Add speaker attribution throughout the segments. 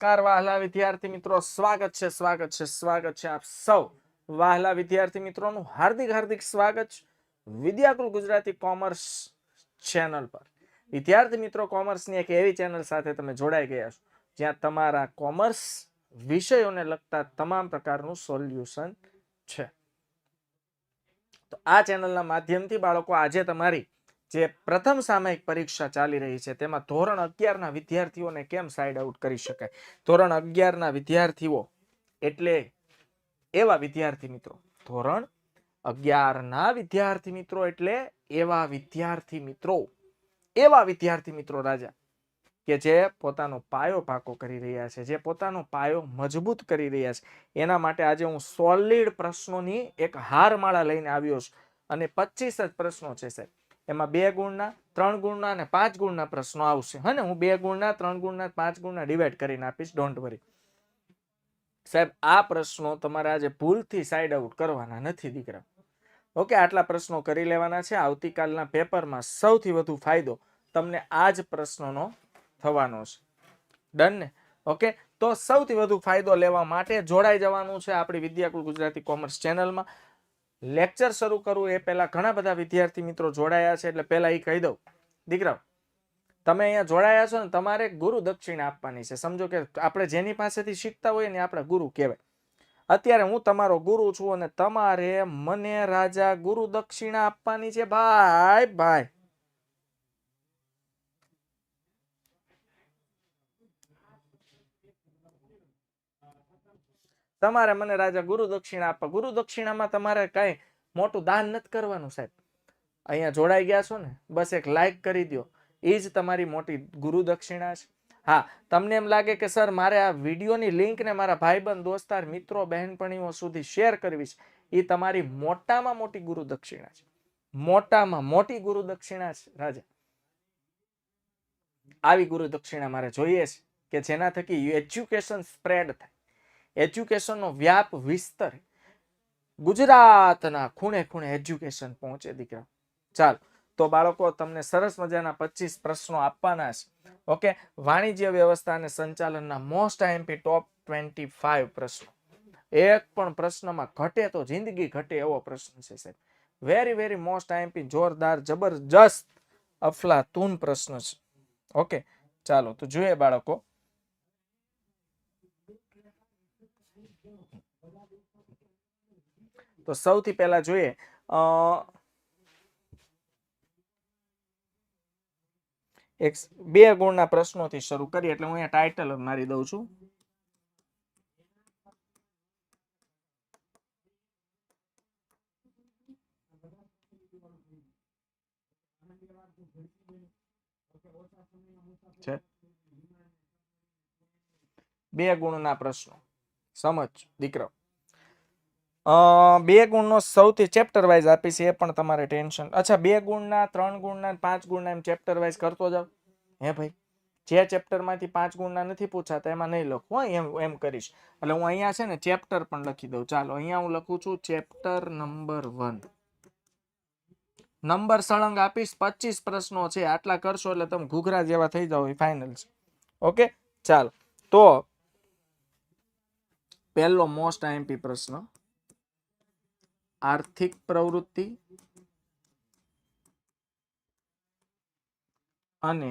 Speaker 1: નમસ્કાર, વાહલા વિદ્યાર્થી મિત્રો. સ્વાગત છે સ્વાગત છે સ્વાગત છે આપ સૌ. વાહલા વિદ્યાર્થી મિત્રોનું હાર્દિક હાર્દિક સ્વાગત છે વિદ્યાકુલ ગુજરાતી કોમર્સ ચેનલ પર. વિદ્યાર્થી મિત્રો, કોમર્સની એક એવી ચેનલ સાથે તમે જોડાઈ ગયા છો, જ્યાં તમારા કોમર્સ વિષયોને લગતા તમામ પ્રકારનું સોલ્યુશન છે. તો આ ચેનલના માધ્યમથી બાળકો, આજે તમારી જે પ્રથમ સામયિક પરીક્ષા ચાલી રહી છે, તેમાં ધોરણ અગિયારના વિદ્યાર્થીઓને કેમ સાઇડ આઉટ કરી શકાય? ધોરણ અગિયારના વિદ્યાર્થીઓ એટલે એવા વિદ્યાર્થી મિત્રો. ધોરણ અગિયારના વિદ્યાર્થી મિત્રો એટલે એવા વિદ્યાર્થી મિત્રો. એવા વિદ્યાર્થી મિત્રો રાજા, કે જે પોતાનો પાયો પાકો કરી રહ્યા છે, જે પોતાનો પાયો મજબૂત કરી રહ્યા છે. એના માટે આજે હું સોલિડ પ્રશ્નોની એક હારમાળા લઈને આવ્યો છું. અને પચીસ જ પ્રશ્નો છે સાહેબ. એમાં બે ગુણના, ત્રણ ગુણના અને પાંચ ગુણના પ્રશ્નો આવશે. હે હું બે ગુણના, ત્રણ ગુણના, પાંચ ગુણના ડિવાઈડ કરીને આપીશ. ડોન્ટ વરી સાહેબ, આ પ્રશ્નો તમારે આજે ભૂલથી સાઈડ આઉટ કરવાના નથી, દીકરા. ઓકે, આટલા પ્રશ્નો કરી લેવાના છે. આવતીકાલના પેપરમાં સૌથી વધુ ફાયદો તમને આ જ પ્રશ્નોનો થવાનો છે. ડન ને? ઓકે? તો સૌથી વધુ ફાયદો લેવા માટે જોડાઈ જવાનું છે આપણી વિદ્યાકુલ ગુજરાતી કોમર્સ ચેનલમાં. લેક્ચર શરૂ કરવું એ પહેલા ઘણા બધા વિદ્યાર્થી મિત્રો જોડાયા છે, એટલે પહેલા એ કહી દઉં. દીકરા તમે અહીંયા જોડાયા છો ને, તમારે ગુરુ દક્ષિણા આપવાની છે. સમજો કે આપણે જેની પાસેથી શીખતા હોઈએ ને આપણે ગુરુ કહેવાય. અત્યારે હું તમારો ગુરુ છું અને તમારે મને રાજા ગુરુ દક્ષિણા આપવાની છે. ભાઈ ભાઈ. તમારે મને રાજા ગુરુ દક્ષિણા આપવા. ગુરુ દક્ષિણામાં તમારે કઈ મોટું દાન નથી કરવાનું સાહેબ. અહીંયા જોડાઈ ગયા છો ને? બસ એક લાઈક કરી દો એ જ તમારી મોટી ગુરુ દક્ષિણા છે. હા, તમને એમ લાગે કે સર મારે આ વિડીયોની લિંકને મારા ભાઈબંધ, દોસ્તાર, મિત્રો, બહેનપણીઓ સુધી શેર કરવી છે? એ તમારી મોટામાં મોટી ગુરુ દક્ષિણા છે. મોટામાં મોટી ગુરુ દક્ષિણા છે, રાજા. આવી ગુરુ દક્ષિણા મારે જોઈએ છે કે જેના થકી એજ્યુકેશન સ્પ્રેડ થાય. એજ્યુકેશનનો વ્યાપ વિસ્તરે. ગુજરાતના ખૂણે ખૂણે એજ્યુકેશન પહોંચે, દીકરા. ચાલો, તો બાળકો, તમને સરસ મજાના પચીસ પ્રશ્નો આપવાના છે. ઓકે? વાણિજ્ય વ્યવસ્થા અને સંચાલનના most IMP top twenty five પ્રશ્નો. એક પણ પ્રશ્નમાં ઘટે તો જિંદગી ઘટે એવો પ્રશ્ન છે, સાહેબ. વેરી વેરી મોસ્ટ આઈએમપી જોરદાર, જબરજસ્ત, અફલાતૂન પ્રશ્ન છે. ઓકે? ચાલો, તો જોઈએ બાળકો. તો સૌથી પહેલા જોઈએ એક બે ગુણના પ્રશ્નોથી શરૂ કરીએ, એટલે હું અહીંયા ટાઇટલ મારી દઉં છું? બે ગુણના પ્રશ્નો. સમજ, દીકરો. બે ગુણનો સૌથી ચેપ્ટર વાઇઝ આપીશ એ પણ તમારે ટેન્શન અચ્છા, બે ગુણના, ત્રણ ગુણના, પાંચ ગુણના એમ ચેપ્ટર વાઇઝ કરતો જાવ હે ભાઈ? જે ચેપ્ટરમાંથી પાંચ ગુણના નથી પૂછાતા, એમાં નહીં લખું. એમ એમ કરીશ. એટલે હું અહીંયા છે ને ચેપ્ટર પણ લખી દઉં. ચાલો, અહીંયા હું લખું છું ચેપ્ટર નંબર વન નંબર સળંગ આપીશ, પચીસ પ્રશ્નો છે, આટલા કરશો એટલે તમે ઘૂઘરા જેવા થઈ જાઓ એ ફાઇનલ ઓકે? ચાલો. તો, પહેલો મોસ્ટ આઈએમપી પ્રશ્ન. આર્થિક પ્રવૃત્તિ અને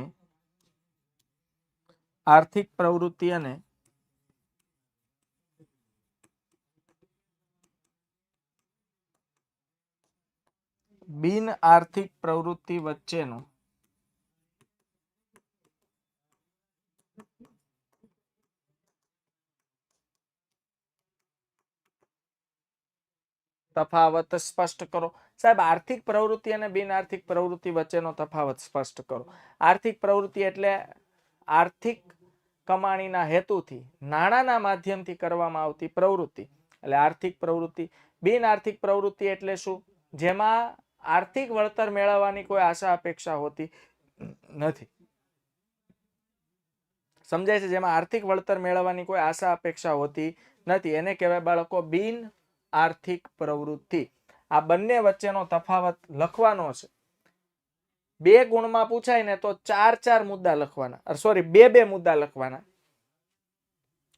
Speaker 1: આર્થિક પ્રવૃત્તિ અને બિન આર્થિક પ્રવૃત્તિ વચ્ચેનો તફાવત સ્પષ્ટ કરો. સાહેબ, આર્થિક પ્રવૃત્તિ અને બિન આર્થિક પ્રવૃત્તિ વચ્ચેનો તફાવત સ્પષ્ટ કરો. આર્થિક પ્રવૃત્તિ એટલે આર્થિક કમાણીના હેતુથી, નાણાંના માધ્યમથી કરવામાં આવતી પ્રવૃત્તિ. એટલે આર્થિક પ્રવૃત્તિ બિન આર્થિક પ્રવૃત્તિ એટલે શું? જેમાં આર્થિક વળતર મેળવવાની કોઈ આશા અપેક્ષા હોતી નથી. સમજાય છે? જેમાં આર્થિક વળતર મેળવવાની કોઈ આશા અપેક્ષા હોતી નથી. એને કહેવાય બાળકો બિન આર્થિક પ્રવૃત્તિ. આ બંને વચ્ચેનો તફાવત લખવાનો છે. બે ગુણમાં પૂછાય ને તો ચાર ચાર મુદ્દા લખવાના. સોરી બે બે મુદ્દા લખવાના.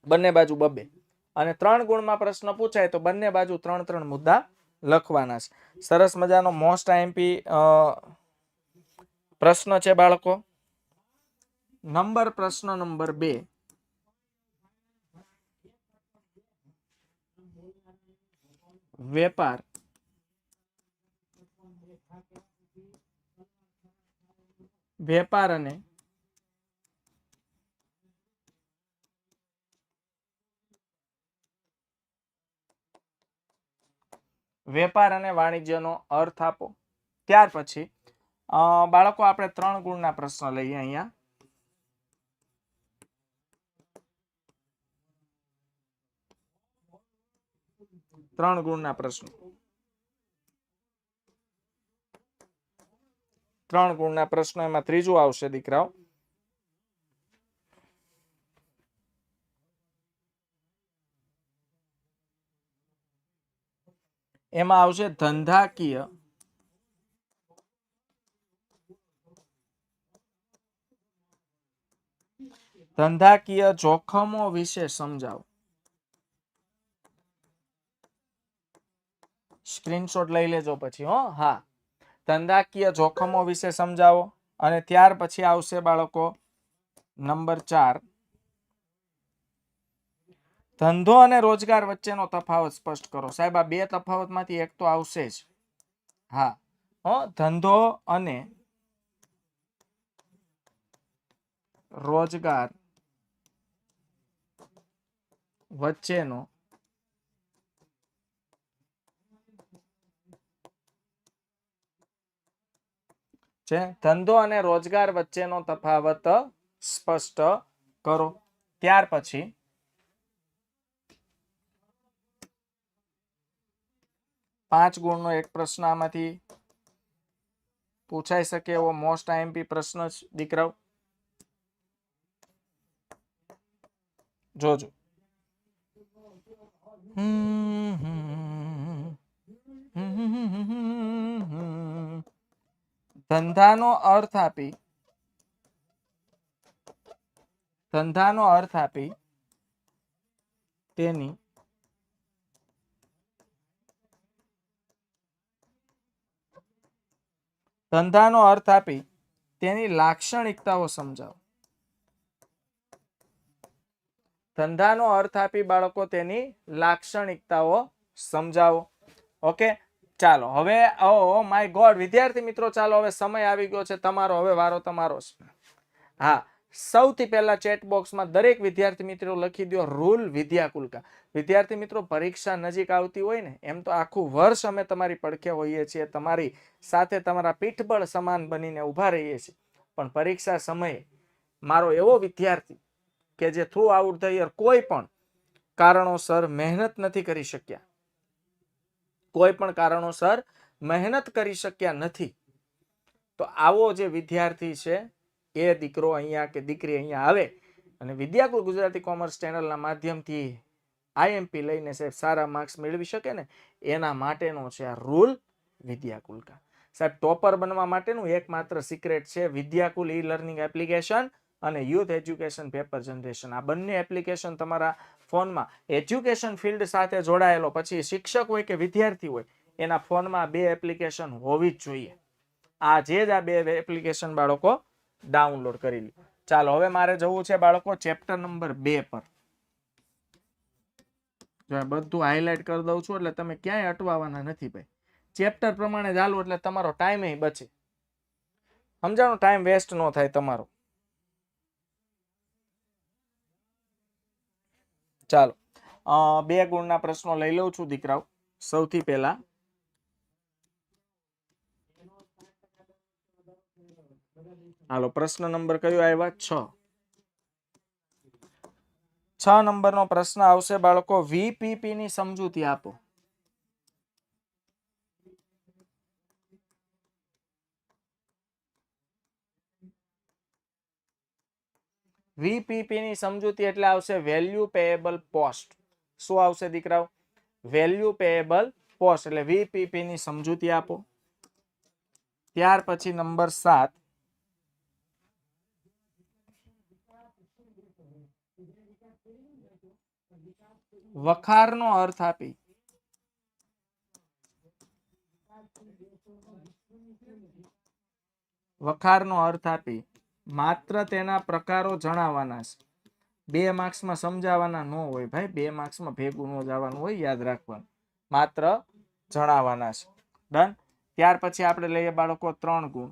Speaker 1: બંને બાજુ બબે. અને ત્રણ ગુણમાં પ્રશ્ન પૂછાય તો બંને બાજુ ત્રણ ત્રણ મુદ્દા લખવાના છે. સરસ મજાનો મોસ્ટ આઈએમપી પ્રશ્ન છે બાળકો. નંબર પ્રશ્ન નંબર બે. વેપાર. વેપાર અને વેપાર અને વાણિજ્યનો અર્થ આપો. ત્યાર પછી બાળકો, આપણે ત્રણ ગુણના પ્રશ્ન લઈએ અહીંયા. ત્રણ ગુણના પ્રશ્નો. ત્રણ ગુણના પ્રશ્નો એમાં ત્રીજું આવશે, દીકરાઓ. એમાં આવશે ધંધાકીય. ધંધાકીય જોખમો વિશે સમજાવો. સ્ક્રીનશોટ લઈ લેજો પછી, હો. હા. ધંધાકીય જોખમો વિશે સમજાવો અને ત્યાર પછી આવશે બાળકો નંબર ચાર. ધંધો અને રોજગાર વચ્ચેનો તફાવત સ્પષ્ટ કરો. સાહેબ, આ બે તફાવતમાંથી એક તો આવશે જ. હા. હો, ધંધો અને રોજગાર વચ્ચેનો છે. ધંધો અને રોજગાર વચ્ચેનો તફાવત સ્પષ્ટ કરો. ત્યાર પછી પાંચ ગુણનો એક પ્રશ્ન આમાંથી પૂછાઈ શકે એવો મોસ્ટ આઈએમપી પ્રશ્ન દીકરાઓ. જોજો. ધંધાનો અર્થ આપી. ધંધાનો અર્થ આપી તેની ધંધાનો અર્થ આપી તેની લાક્ષણિકતાઓ સમજાવો. ધંધાનો અર્થ આપી બાળકો તેની લાક્ષણિકતાઓ સમજાવો. ઓકે? ચાલો, હવે ઓ માય ગોડ, વિદ્યાર્થી મિત્રો, ચાલો, હવે સમય આવી ગયો છે તમારો, હવે વારો તમારો છે હા, સૌથી પહેલા ચેટ બોક્સમાં દરેક વિદ્યાર્થી મિત્રો લખી દો રૂલ વિદ્યાકુલકા વિદ્યાર્થી મિત્રો, પરીક્ષા નજીક આવતી હોય ને, એમ તો આખું વર્ષ અમે તમારી પડખે હોઈએ છીએ, તમારી સાથે તમારા પીઠબળ સમાન બનીને ઊભા રહીએ છીએ. પણ પરીક્ષા સમયે મારો એવો વિદ્યાર્થી કે જે થ્રુ આઉટ ધ યર કોઈ પણ કારણોસર મહેનત નથી કરી શક્યા. કોઈ પણ કારણોસર મહેનત કરી શક્યા નથી. તો આવો જે વિદ્યાર્થી છે, એ દીકરો અહીંયા કે દીકરી અહીંયા આવે અને વિદ્યાકુલ ગુજરાતી કોમર્સ ચેનલના માધ્યમથી આઈએમપી લઈને સાહેબ સારા માર્ક્સ મેળવી શકે ને, એના માટેનો છે આ રૂલ વિદ્યાકુલ કા. સાહેબ, ટોપર બનવા માટેનું એકમાત્ર સિક્રેટ છે વિદ્યાકુલ ઈ લર્નિંગ એપ્લિકેશન અને યુથ એજ્યુકેશન પેપર જનરેશન. આ બંને એપ્લિકેશન તમારા ફોનમાં એજ્યુકેશન ફિલ્ડ સાથે જોડાયેલો પછી શિક્ષક હોય કે વિદ્યાર્થી હોય, એના ફોનમાં બે એપ્લિકેશન હોવી જ જોઈએ. આ જે જ આ બે એપ્લિકેશન બાળકો ડાઉનલોડ કરી લો ચાલો, હવે મારે જવું છે બાળકો ચેપ્ટર નંબર બે પર. જો બધું હાઇલાઇટ કરી દઉં છું, એટલે તમે ક્યાંય અટવાવાના નથી ભાઈ. ચેપ્ટર પ્રમાણે ચાલુ, એટલે તમારો ટાઈમ બચે. સમજાણો? ટાઈમ વેસ્ટ ન થાય તમારો. ચાલો. બે ગુણના પ્રશ્નો લઈ લઉં છું દીકરાઓ. સૌથી પહેલા, હાલો, પ્રશ્ન નંબર કયો આવ્યા? છ. છ નંબરનો પ્રશ્ન આવશે, બાળકો વીપીપી ની સમજૂતી આપો. વીપીપી ની સમજૂતી એટલે આવશે વેલ્યુ પેએબલ પોસ્ટ શું આવશે દીકરાઓ? વેલ્યુ પેએબલ પોસ્ટ એટલે વીપીપીની સમજૂતી આપો. ત્યાર પછી નંબર સાત. વખારનો અર્થ આપી. વખારનો અર્થ આપી. માત્ર તેના પ્રકારો જણાવવાના છે. બે માર્ક્સમાં સમજાવવાના ન હોય ભાઈ, બે માર્ક્સમાં ભેગું ન જવાનું હોય, યાદ રાખવાનું. માત્ર જણાવવાના છે. ડન ત્યાર પછી આપણે લઈએ બાળકો ત્રણ ગુણ.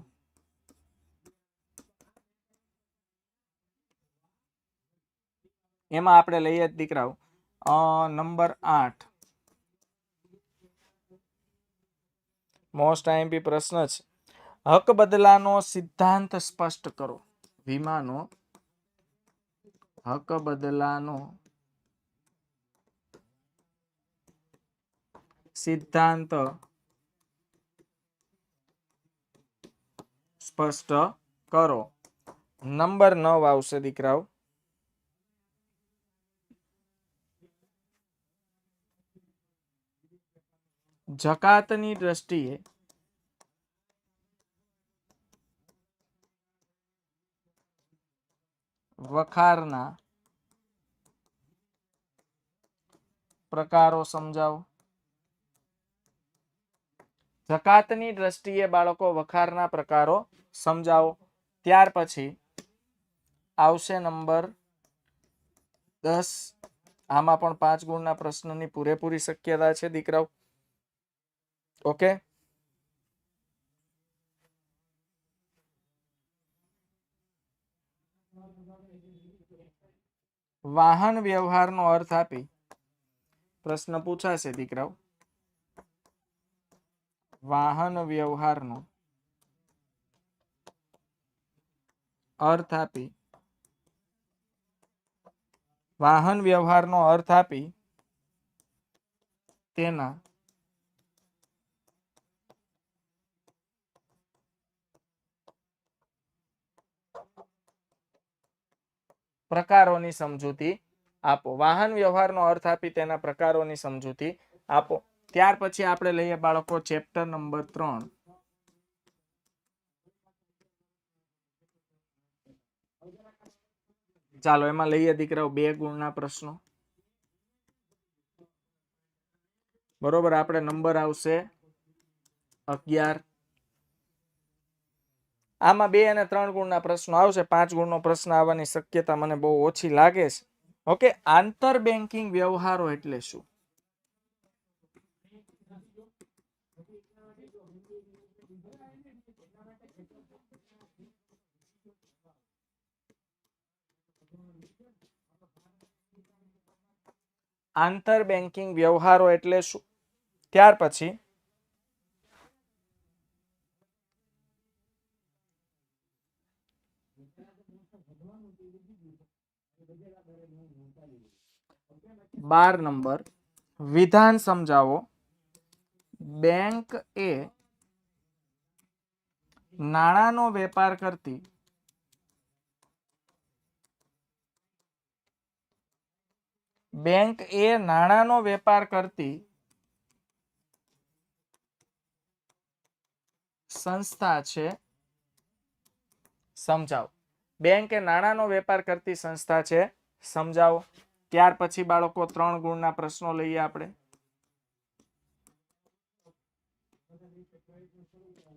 Speaker 1: એમાં આપણે લઈએ દીકરાઓ. નંબર આઠ. મોસ્ટ આઈએમપી પ્રશ્ન છે. હક બદલાનો સિદ્ધાંત સ્પષ્ટ કરો. વીમાનો હક બદલાનો સિદ્ધાંત સ્પષ્ટ કરો. નંબર નવ આવશે દીકરાઓ. જકાતની દ્રષ્ટિએ વખારના પ્રકારો સમજાવો. જકાતની દ્રષ્ટિએ બાળકો વખારના પ્રકારો સમજાવો. ત્યાર પછી આવશે નંબર દસ. આમાં પણ પાંચ ગુણના પ્રશ્નની પૂરેપૂરી શક્યતા છે, દીકરાઓ. ઓકે? વાહન વ્યવહારનો અર્થ આપી પ્રશ્ન પૂછાશે દીકરાઓ. વાહન વ્યવહારનો અર્થ આપી વાહન વ્યવહારનો અર્થ આપી તેના પ્રકારોની સમજૂતી આપો. વાહન વ્યવહારનો અર્થ આપી તેના પ્રકારોની સમજૂતી આપો. ત્યાર પછી આપણે લઈએ બાળકો ચેપ્ટર નંબર ત્રણ. ચાલો, એમાં લઈએ દીકરાઓ બે ગુણના પ્રશ્નો. બરોબર, આપણે નંબર આવશે અગિયાર. આમાં બે અને ત્રણ ગુણના પ્રશ્નો આવશે. પાંચ ગુણનો પ્રશ્ન આવવાની શક્યતા મને બહુ ઓછી લાગે છે. ઓકે, આંતર બેન્કિંગ વ્યવહારો એટલે શું? આંતર બેન્કિંગ વ્યવહારો એટલે શું? ત્યાર પછી બાર નંબર. વિધાન સમજાવો. બેંક એ નાણાંનો વેપાર કરતી બેંક એ નાણાંનો વેપાર કરતી સંસ્થા છે. સમજાવો. બેંક નાણાંનો વેપાર કરતી સંસ્થા છે, સમજાવો. ત્યાર પછી બાળકો ત્રણ ગુણના પ્રશ્નો લઈએ આપણે.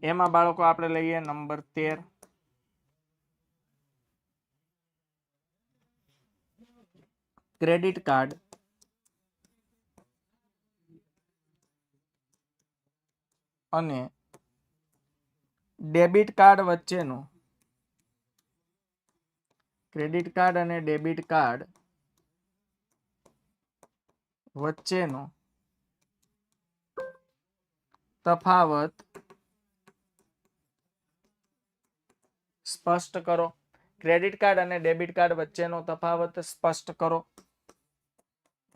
Speaker 1: એમાં બાળકો આપણે લઈએ નંબર તેર. Credit card. અને ડેબિટ કાર્ડ વચ્ચેનો ક્રેડિટ કાર્ડ અને ડેબિટ કાર્ડ વચ્ચેનો તફાવત સ્પષ્ટ કરો. ક્રેડિટ કાર્ડ અને ડેબિટ કાર્ડ વચ્ચેનો તફાવત સ્પષ્ટ કરો.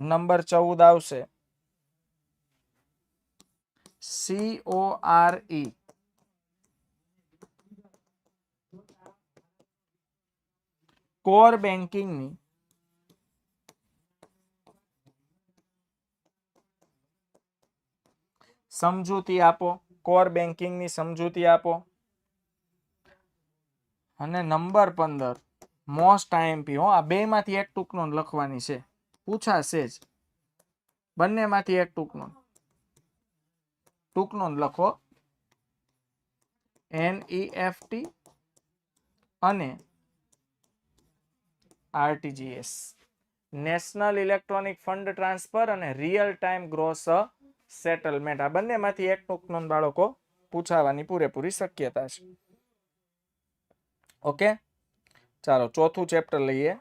Speaker 1: નંબર ચૌદ આવશે. C O R E core બેન્કિંગની સમજૂતી આપો, કોર બેન્કિંગની સમજૂતી આપો. અને નંબર પંદર, મોસ્ટ આઈએમપી હો, આ બે માંથી એક ટૂંકનો લખવાની છે. પૂછાશે જ. બંનેમાંથી એક ટૂંકનો. ટૂંકનો લખો. એનઈએફટી અને RTGS national electronic fund transfer અને રિયલ ટાઈમ ગ્રોસ સેટલમેન્ટ આ બંનેમાંથી એક ટૂંક નોંધ બાળકો પૂછાવાની પૂરેપૂરી શક્યતા છે. ઓકે ચાલો, ચોથું ચેપ્ટર લઈએ.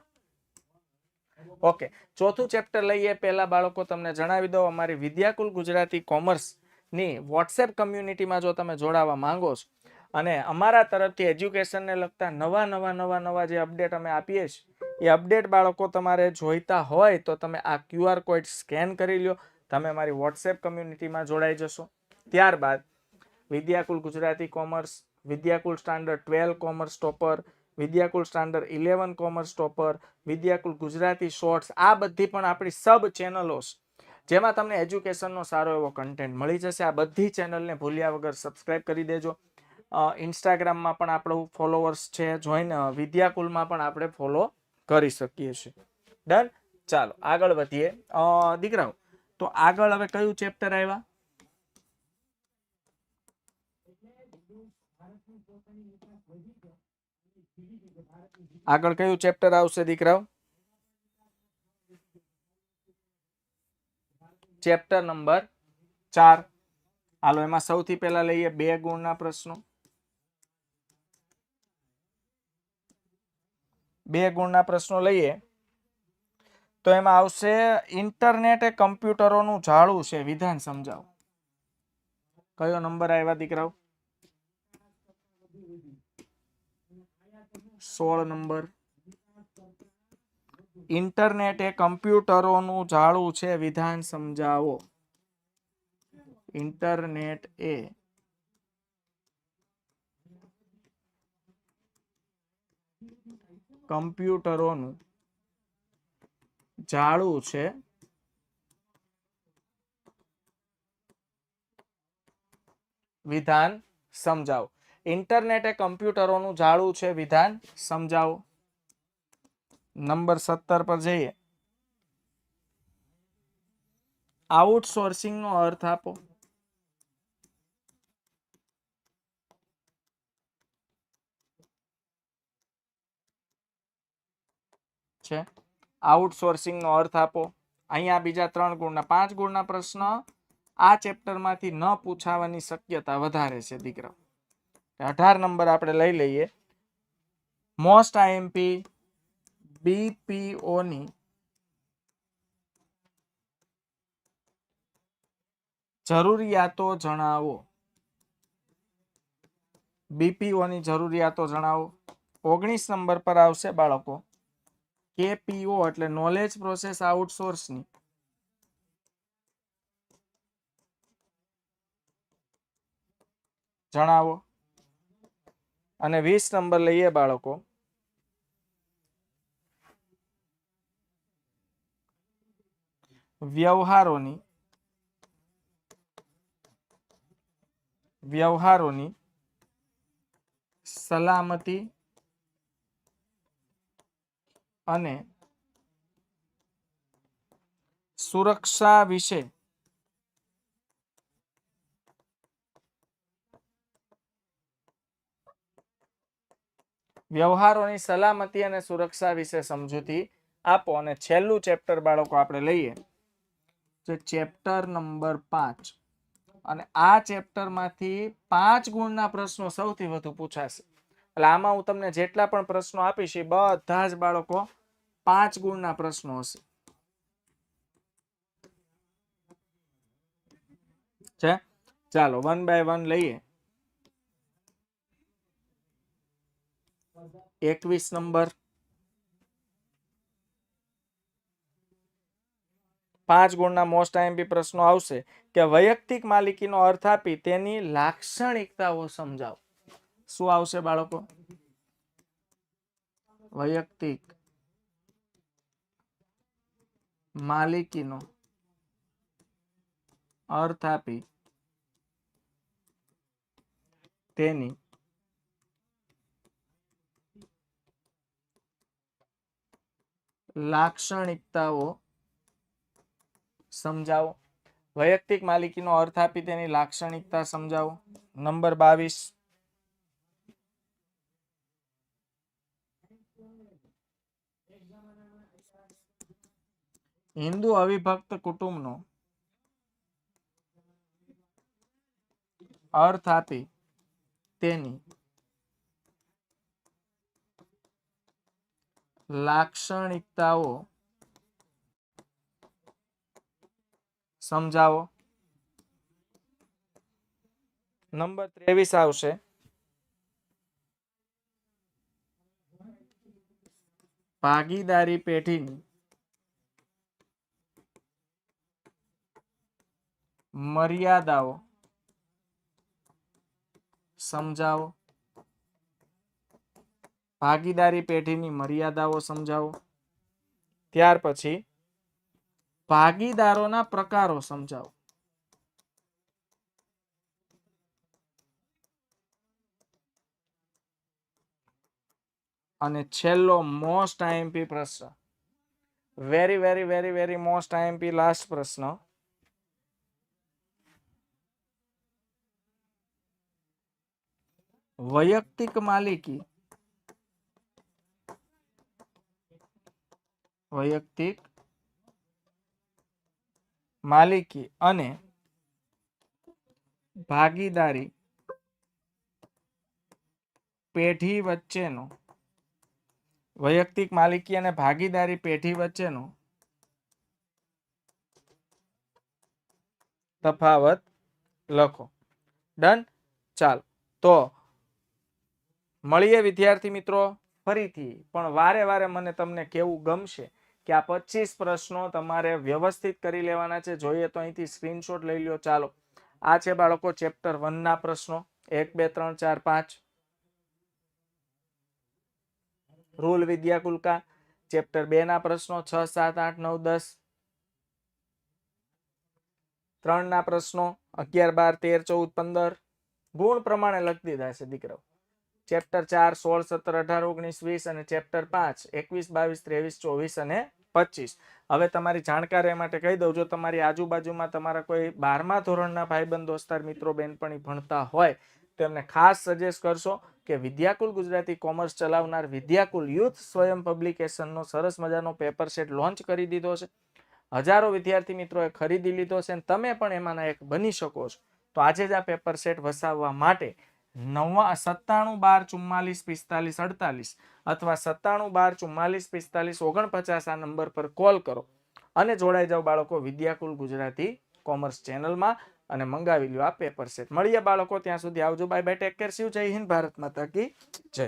Speaker 1: ઓકે ચોથું ચેપ્ટર લઈએ. પહેલા બાળકો તમને જણાવી દઉં, અમારી વિદ્યાકુલ ગુજરાતી કોમર્સની વોટ્સએપ કમ્યુનિટીમાં જો તમે જોડાવા માંગો છો, અને અમારા તરફથી એજ્યુકેશનને લગતા નવા નવા નવા નવા જે અપડેટ અમે આપીએ છીએ એ અપડેટ બાળકો તમારે જોઈતા હોય તો તમે આ ક્યુઆર કોડ સ્કેન કરી લો તમે મારી વોટ્સએપ કમ્યુનિટીમાં જોડાઈ જશો. ત્યારબાદ Vidyakul Gujarati commerce, Vidyakul standard twelve commerce topper, Vidyakul standard eleven commerce topper, Vidyakul Gujarati shorts, આ બધી પણ આપણી સબ ચેનલો જેમાં તમને એજ્યુકેશનનો સારો એવો કન્ટેન્ટ મળી જશે. આ બધી ચેનલને ભૂલ્યા વગર સબસ્ક્રાઇબ કરી દેજો. ઇન્સ્ટાગ્રામમાં પણ આપણું ફોલોવર્સ છે. જોઈન વિદ્યાકુલમાં પણ આપણે ફોલો કરી શકીએ છીએ. ડન ચાલો આગળ વધીએ. અ, દીકરાઓ તો આગળ હવે કયું ચેપ્ટર આવ્યા? આગળ કયું ચેપ્ટર આવશે દીકરાઓ? ચેપ્ટર નંબર ચાર. હાલો એમાં સૌથી પહેલા લઈએ બે ગુણના પ્રશ્નો. બે ગુણના પ્રશ્નો લઈએ, તો એમાં આવશે ઇન્ટરનેટ એ કમ્પ્યુટરોનું જાળું છે, વિધાન સમજાવો. કયો નંબર આવ્યા દીકરાઓ? સોળ નંબર. ઇન્ટરનેટ એ કમ્પ્યુટરોનું જાળું છે, વિધાન સમજાવો. ઇન્ટરનેટ એ કમ્પ્યુટરોનું જાળું છે. વિધાન સમજાવો. ઇન્ટરનેટ એ કમ્પ્યુટરોનું જાળું છે. વિધાન સમજાવો. નંબર સત્તર પર જઈએ. આઉટસોર્સિંગ નો અર્થ આપો. છે. આઉટસોર્સિંગનો અર્થ આપો. અહીંયા બીજા ત્રણ ગુણના, પાંચ ગુણના પ્રશ્ન. આ ચેપ્ટરમાંથી ન પૂછાવાની શક્યતા વધારે છે, દીકરા. અઢાર નંબર આપણે લઈ લઈએ. મોસ્ટ આઈએમપી બીપીઓની જરૂરિયાતો જણાવો. બીપીઓની જરૂરિયાતો જણાવો. ઓગણીસ નંબર પર આવશે બાળકો. કેપીઓ એટલે નોલેજ પ્રોસેસ આઉટસોર્સની જણાવો. અને વીસ નંબર લઈએ બાળકો. વ્યવહારોની. વ્યવહારોની સલામતી અને સુરક્ષા વિશે વ્યવહારોની સલામતી અને સુરક્ષા વિશે સમજૂતી આપો. અને છેલ્લું ચેપ્ટર બાળકો આપણે લઈએ. જે ચેપ્ટર નંબર પાંચ. અને આ ચેપ્ટરમાંથી પાંચ ગુણના પ્રશ્નો સૌથી વધુ પૂછાશે. એટલે આમાં હું તમને જેટલા પણ પ્રશ્નો આપીશ એ બધા જ બાળકો પાંચ ગુણના પ્રશ્નો હશે. છે? ચાલો વન બાય વન લઈએ. એકવીસ નંબર. પાંચ ગુણના મોસ્ટ આઈએમપી પ્રશ્નો આવશે કે વૈયક્તિક માલિકીનો અર્થ આપી તેની લાક્ષણિકતાઓ સમજાવો. શું આવશે બાળકો? વૈયક્તિક. માલિકીનો અર્થ આપી તેની લાક્ષણિકતાઓ સમજાવો. વૈયક્તિક માલિકીનો અર્થ આપી તેની લાક્ષણિકતા સમજાવો. નંબર બાવીસ હિન્દુ અવિભક્ત કુટુંબનો અર્થ આપી તેની લાક્ષણિકતાઓ સમજાવો. નંબર ત્રેવીસ આવશે. ભાગીદારી પેઢીની મર્યાદાઓ. સમજાવો. ભાગીદારી પેઢીની મર્યાદાઓ સમજાવો. ત્યાર પછી ભાગીદારોના પ્રકારો સમજાવો. અને છેલ્લો મોસ્ટ આઈએમપી પ્રશ્ન. Very very very very most IMP last પ્રશ્ન. વૈયક્તિક માલિકી. વૈયક્તિક માલિકી અને ભાગીદારી પેઢી વચ્ચેનો વૈયક્તિક માલિકી અને ભાગીદારી પેઢી વચ્ચેનો તફાવત લખો. ડન ચાલ. તો મળીએ, વિદ્યાર્થી મિત્રો. ફરીથી, પણ વારે વારે મને તમને કેવું ગમશે કે આ પચીસ પ્રશ્નો તમારે વ્યવસ્થિત કરી લેવાના છે. જોઈએ તો અહીંથી સ્ક્રીનશોટ લઈ લો ચાલો, આ છે બાળકો ચેપ્ટર વનના પ્રશ્નો. એક, બે, ત્રણ, ચાર, પાંચ. રૂલ વિદ્યાકુલકા ચેપ્ટર બે ના પ્રશ્નો, છ, સાત, આઠ, નવ, દસ. ત્રણ ના પ્રશ્નો, અગિયાર, બાર, તેર, ચૌદ, પંદર. ગુણ પ્રમાણે લખી દીધા છે દીકરાઓ. ચેપ્ટર ચાર, સોળ, સત્તર, અઢાર, ઓગણીસ, વીસ અને ચેપ્ટર પાંચ, એકવીસ, બાવીસ, ત્રેવીસ, ચોવીસ અને પચીસ. હવે તમારી જાણકારી માટે કહી દઉં, જો તમારી આજુબાજુમાં તમારા કોઈ બારમા ધોરણના ભાઈબંધ, દોસ્તાર, મિત્રો બહેનપણી ભણતા હોય, તો એમને ખાસ સજેસ્ટ કરશો કે વિદ્યાકુલ ગુજરાતી કોમર્સ ચલાવનાર વિદ્યાકુલ યુથ સ્વયં પબ્લિકેશનનો સરસ મજાનો પેપર સેટ લોન્ચ કરી દીધો છે. હજારો વિદ્યાર્થી મિત્રોએ ખરીદી લીધો છે અને તમે પણ એમાંના એક બની શકો છો. તો આજે જ આ પેપર સેટ વસાવવા માટે નવા સત્તાણું બાર ચુમ્માલીસ પિસ્તાલીસ અડતાલીસ અથવા સત્તાણું બાર ચુમ્માલીસ પિસ્તાલીસ ઓગણપચાસ આ નંબર પર કોલ કરો અને જોડાઈ જાઓ બાળકો વિદ્યાકુલ ગુજરાતી કોમર્સ ચેનલમાં અને મંગાવી લ્યો આ પેપર સેટ. મળીએ બાળકો, ત્યાં સુધી આવજો. Bye bye, take care. Shiv. જય હિન્દ. ભારત માતા કી જય.